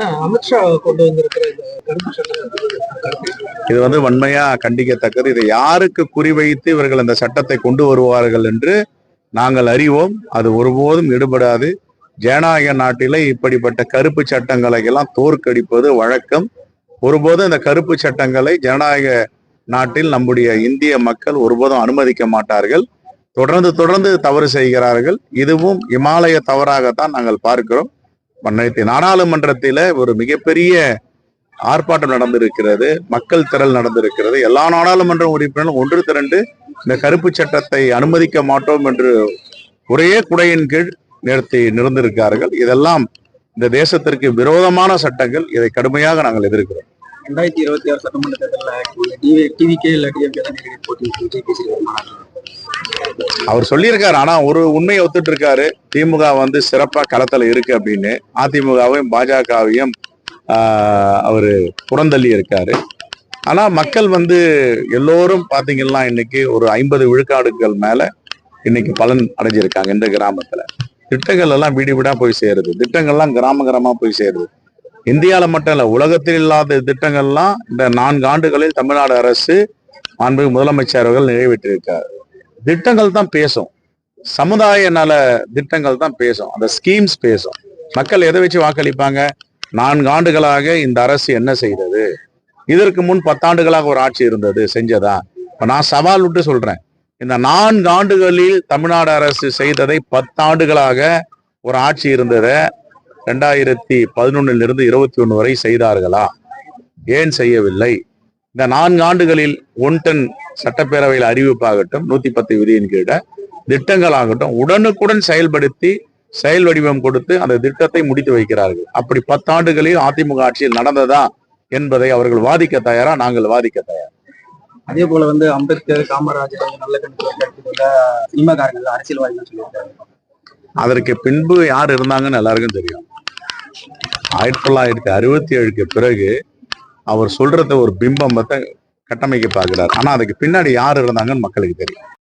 அமித்ஷா கொண்டு வந்திருக்கிற இது வந்து வன்மையா கண்டிக்கத்தக்கது. இதை யாருக்கு குறிவைத்து இவர்கள் அந்த சட்டத்தை கொண்டு வருவார்கள் என்று நாங்கள் அறிவோம். அது ஒருபோதும் ஈடுபடாது ஜனநாயக நாட்டிலே இப்படிப்பட்ட கருப்பு சட்டங்களை எல்லாம் தோற்கடிப்பது வழக்கம். ஒருபோதும் இந்த கருப்பு சட்டங்களை ஜனநாயக நாட்டில் நம்முடைய இந்திய மக்கள் ஒருபோதும் அனுமதிக்க மாட்டார்கள். தொடர்ந்து தொடர்ந்து தவறு செய்கிறார்கள். இதுவும் இமாலய தவறாகத்தான் நாங்கள் பார்க்கிறோம். நேற்று நாடாளுமன்றத்தில் ஒரு மிகப்பெரிய ஆர்ப்பாட்டம் நடந்திருக்கிறது மக்கள் திரள் நடந்திருக்கிறது. எல்லா நாடாளுமன்ற உறுப்பினர்களும் ஒன்று திரண்டு இந்த கருப்பு சட்டத்தை அனுமதிக்க மாட்டோம் என்று ஒரே குடையின் கீழ் நிறுத்தி நிறந்திருக்கிறார்கள் இதெல்லாம் இந்த தேசத்திற்கு விரோதமான சட்டங்கள். இதை கடுமையாக நாங்கள் எதிர்க்கிறோம். ரெண்டாயிரத்தி இருபத்தி ஆறு சட்டமன்ற தேர்தலில் டிவிகே டிஎம்கே தான் போட்டி அவர் சொல்லியிருக்காரு ஆனா ஒரு உண்மையை ஒத்துட்டு இருக்காரு திமுக வந்து சிறப்பா களத்துல இருக்கு அப்படின்னு. அதிமுகவையும் பாஜகவையும் அவரு புறந்தள்ளி இருக்காரு. ஆனா மக்கள் வந்து எல்லோரும் பாத்தீங்கன்னா இன்னைக்கு ஒரு ஐம்பது விழுக்காடுகள் மேல இன்னைக்கு பலன் அடைஞ்சிருக்காங்க இந்த கிராமத்துல. திட்டங்கள் எல்லாம் வீடு வீடா போய் சேருது. திட்டங்கள்லாம் கிராம கிராமமா போய் சேருது. இந்தியால மட்டும் இல்ல உலகத்தில் இல்லாத திட்டங்கள்லாம் இந்த நான்கு ஆண்டுகளில் தமிழ்நாடு அரசு மாண்பு முதலமைச்சர் அவர்கள் நிறைவேற்றியிருக்காரு. திட்டங்கள் தான் பேசும். சமுதாய நல திட்டங்கள் தான் பேசும். அந்த ஸ்கீம்ஸ் பேசும். மக்கள் எதை வச்சு வாக்களிப்பாங்க? நான்கு ஆண்டுகளாக இந்த அரசு என்ன செய்தது? இதற்கு முன் பத்தாண்டுகளாக ஒரு ஆட்சி இருந்தது. செஞ்சதா? இப்போ நான் சவால் விட்டு சொல்றேன். இந்த நான்கு ஆண்டுகளில் தமிழ்நாடு அரசு செய்ததை பத்தாண்டுகளாக ஒரு ஆட்சி இருந்ததை ரெண்டாயிரத்தி பதினொன்னிலிருந்து இருபத்தி ஒன்று வரை செய்தார்களா? ஏன் செய்யவில்லை? இந்த நான்கு ஆண்டுகளில் ஒன் டன் சட்டப்பேரவையில் அறிவிப்பாகட்டும் நூத்தி பத்து விதியின் கீழ திட்டங்களாகட்டும் உடனுக்குடன் செயல்படுத்தி செயல் வடிவம் கொடுத்து அந்த திட்டத்தை முடித்து வைக்கிறார்கள். அப்படி பத்தாண்டுகளில் அதிமுக ஆட்சியில் நடந்ததா என்பதை அவர்கள் வாதிக்க தயாரா? நாங்கள் வாதிக்க தயார்? அதே போல வந்து அம்பேத்கர் காமராஜர் நல்ல சினிமாக்காரங்க அரசியல்வாதிகள் சொல்லியிருக்காரு அதற்கு பின்பு யார் இருந்தாங்கன்னு எல்லாருக்கும் தெரியும். ஆயிரத்தி தொள்ளாயிரத்தி அறுபத்தி ஏழுக்கு பிறகு அவர் சொல்றத ஒரு பிம்பம் கட்டமைக்க பார்க்கிறார். ஆனா அதுக்கு பின்னாடி யார் இருந்தாங்கன்னு மக்களுக்கு தெரியும்.